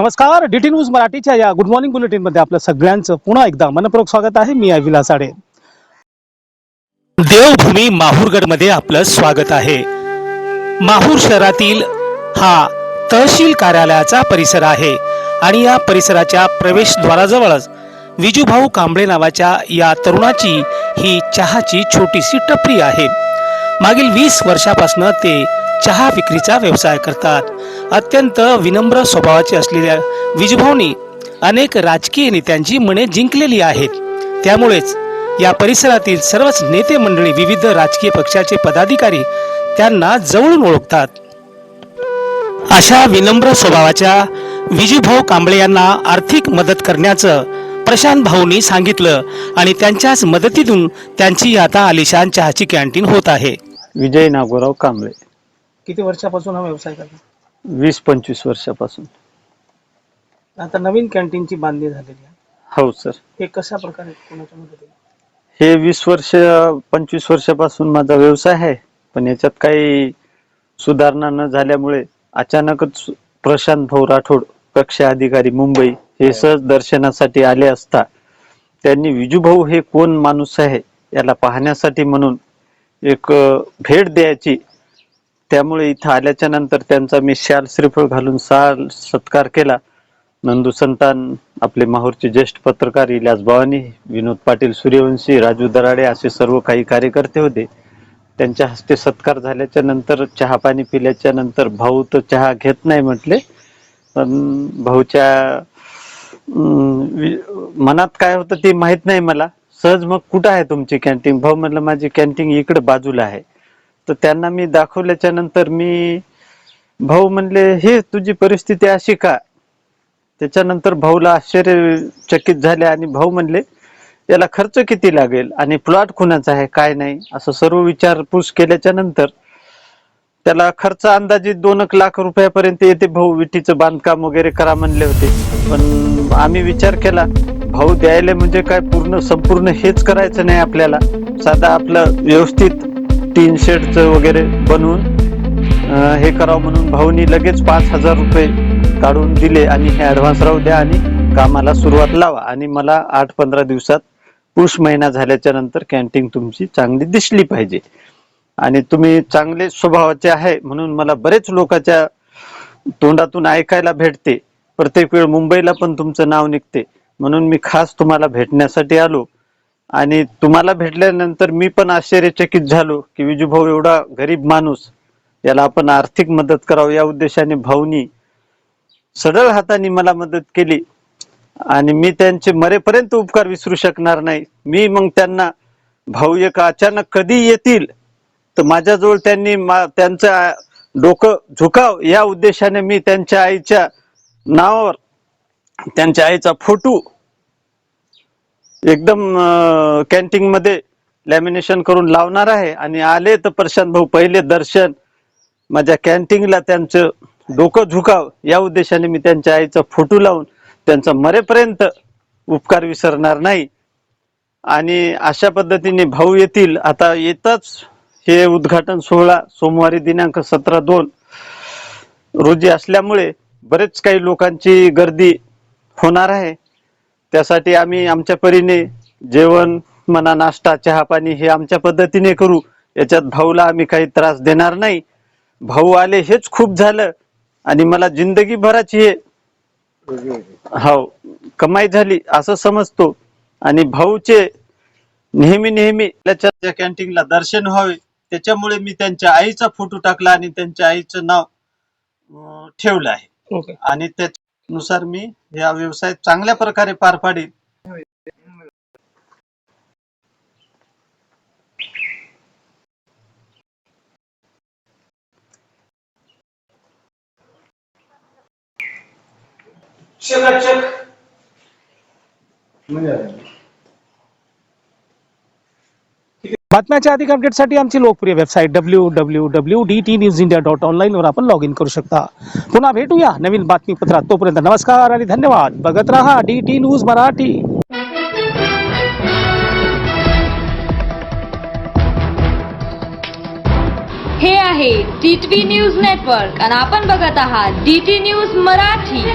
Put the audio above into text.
नमस्कार DT news मराठीच्या या गुड मॉर्निंग बुलेटिनमध्ये आपलं सगळ्यांचं पुन्हा एकदा मनपूर्वक स्वागत आहे. मी आहे विलास आडे. देवभूमी माहूरगडमध्ये आपलं स्वागत आहे. माहूर शहरातील हा तहसील कार्यालयाचा परिसर आहे आणि या परिसराच्या प्रवेशद्वाराजवळच विजूभाऊ कांबळे नावाच्या या तरुणाची ही चहाची छोटीशी टपरी आहे. मागील वीस वर्षापासून ते चहा विक्रीचा व्यवसाय करतात. अत्यंत विनम्र स्वभावाचे असलेल्या विजूभाऊनी अनेक राजकीय नेत्यांची मने जिंकलेली आहेत. त्यामुळेच या परिसरातील सर्वच नेते मंडळी विविध राजकीय पक्षाचे पदाधिकारी त्यांना जवळून ओळखतात. अशा विनम्र स्वभावाच्या विजूभाऊ कांबळे यांना आर्थिक मदत करण्याचं प्रशांत भाऊनी सांगितलं आणि त्यांच्याच मदतीतून त्यांची आता आलिशान चहाची कॅन्टीन होत आहे. विजय नागोराव कांबळे. किती वर्षापासून हा व्यवसाय करतात वीस पंचवीस वर्षापासून. आता नवीन कॅन्टीनची बांधणी झालेली आहे. हो सर. हे कशा प्रकारे कोणाच्या मदतीने? हे वीस वर्ष पंचवीस वर्षापासून माझा व्यवसाय आहे पण याच्यात काही सुधारणा न झाल्यामुळे अचानकच प्रशांत भाऊ राठोड कक्ष अधिकारी मुंबई हे सहज दर्शनासाठी आले असता त्यांनी विजूभाऊ हे कोण माणूस आहे याला पाहण्यासाठी म्हणून एक अ, भेट द्यायची त्यामुळे इथं आल्याच्यानंतर त्यांचा मी शाल श्रीफळ घालून साल सत्कार केला. नंदू संतान आपले माहूरचे ज्येष्ठ पत्रकार इलास भवानी विनोद पाटील सूर्यवंशी राजू दराडे असे सर्व काही कार्यकर्ते होते. त्यांच्या हस्ते सत्कार झाल्याच्यानंतर चहा पाणी पिल्याच्या नंतर भाऊ तर चहा घेत नाही म्हटले. पण भाऊच्या मनात काय होतं ते माहीत नाही मला. सहज मग कुठं आहे तुमची कॅन्टीन भाऊ म्हटलं माझी कॅन्टीन इकडे बाजूला आहे. तर त्यांना मी दाखवल्याच्या नंतर मी भाऊ म्हणले हे तुझी परिस्थिती अशी का? त्याच्यानंतर भाऊला आश्चर्यचकित झाले आणि भाऊ म्हणले याला खर्च किती लागेल आणि प्लॉट कुणाचा आहे काय नाही? असं सर्व विचारपूस केल्याच्यानंतर त्याला खर्च अंदाजे दोन एक लाख रुपयापर्यंत येते. भाऊ विठीचं बांधकाम वगैरे करा म्हणले होते. पण आम्ही विचार केला भाऊ द्यायला म्हणजे काय पूर्ण संपूर्ण हेच करायचं नाही आपल्याला. साधा आपलं व्यवस्थित टीन शेडचं वगैरे बनवून हे करावं म्हणून भाऊनी लगेच पाच हजार रुपये काढून दिले आणि हे ॲडव्हान्स राहू द्या आणि कामाला सुरुवात लावा. आणि मला आठ पंधरा दिवसात पुष महिना झाल्याच्यानंतर कॅन्टीन तुमची चांगली दिसली पाहिजे. आणि तुम्ही चांगले स्वभावाचे आहे म्हणून मला बरेच लोकांच्या तोंडातून ऐकायला भेटते. प्रत्येक वेळ मुंबईला पण तुमचं नाव निघते. म्हणून मी खास तुम्हाला भेटण्यासाठी आलो. आणि तुम्हाला भेटल्यानंतर मी पण आश्चर्यचकित झालो की विजूभाऊ एवढा गरीब माणूस याला आपण आर्थिक मदत करावं या उद्देशाने भाऊनी सडळ हाताने मला मदत केली. आणि मी त्यांचे मरेपर्यंत उपकार विसरू शकणार नाही. मी मग त्यांना भाऊ एक अचानक कधी येतील? तर माझ्याजवळ त्यांनी मा- त्यांचं डोकं झुकाव. या उद्देशाने मी त्यांच्या आईच्या नावावर त्यांच्या आईचा फोटो एकदम कॅन्टीन मध्ये लॅमिनेशन करून लावणार आहे. आणि आले तर प्रशांत भाऊ पहिले दर्शन. माझ्या कॅन्टीनला त्यांचं डोकं झुकाव. या उद्देशाने मी त्यांच्या आईचा फोटो लावून त्यांचा मरेपर्यंत उपकार विसरणार नाही. आणि अशा पद्धतीने भाऊ येतील. आता येतच हे उद्घाटन सोहळा सोमवारी दिनांक सतरा दोन रोजी असल्यामुळे बरेच काही लोकांची गर्दी होणार आहे. त्यासाठी आम्ही आमच्या परीने जेवण म्हणा नाश्ता चहा पाणी हे आमच्या पद्धतीने करू. याच्यात भाऊला आम्ही काही त्रास देणार नाही. भाऊ आले हेच खूप झालं आणि मला जिंदगी भराची हे हो कमाई झाली असं समजतो. आणि भाऊचे नेहमी नेहमी त्याच्या कॅन्टीनला दर्शन व्हावे. त्याच्यामुळे मी त्यांच्या आईचा फोटो टाकला आणि त्यांच्या आईचं नाव ठेवलं आहे. आणि नुसार मी या व्यवसाय चांगल्या प्रकारे पार पाडीन. बातम्याच्या अधिक अपडेटसाठी आमची लोकप्रिय website W W W D T news India dot online वर आपण लॉग इन करू शकता. पुन्हा भेटूया नवीन बातमीपत्रात. तोपर्यंत नमस्कार आणि धन्यवाद. बघत रहा डी टी न्यूज मराठी. हे आहे डी टी न्यूज नेटवर्क आणि आपण बघत आहात डी टी न्यूज मराठी.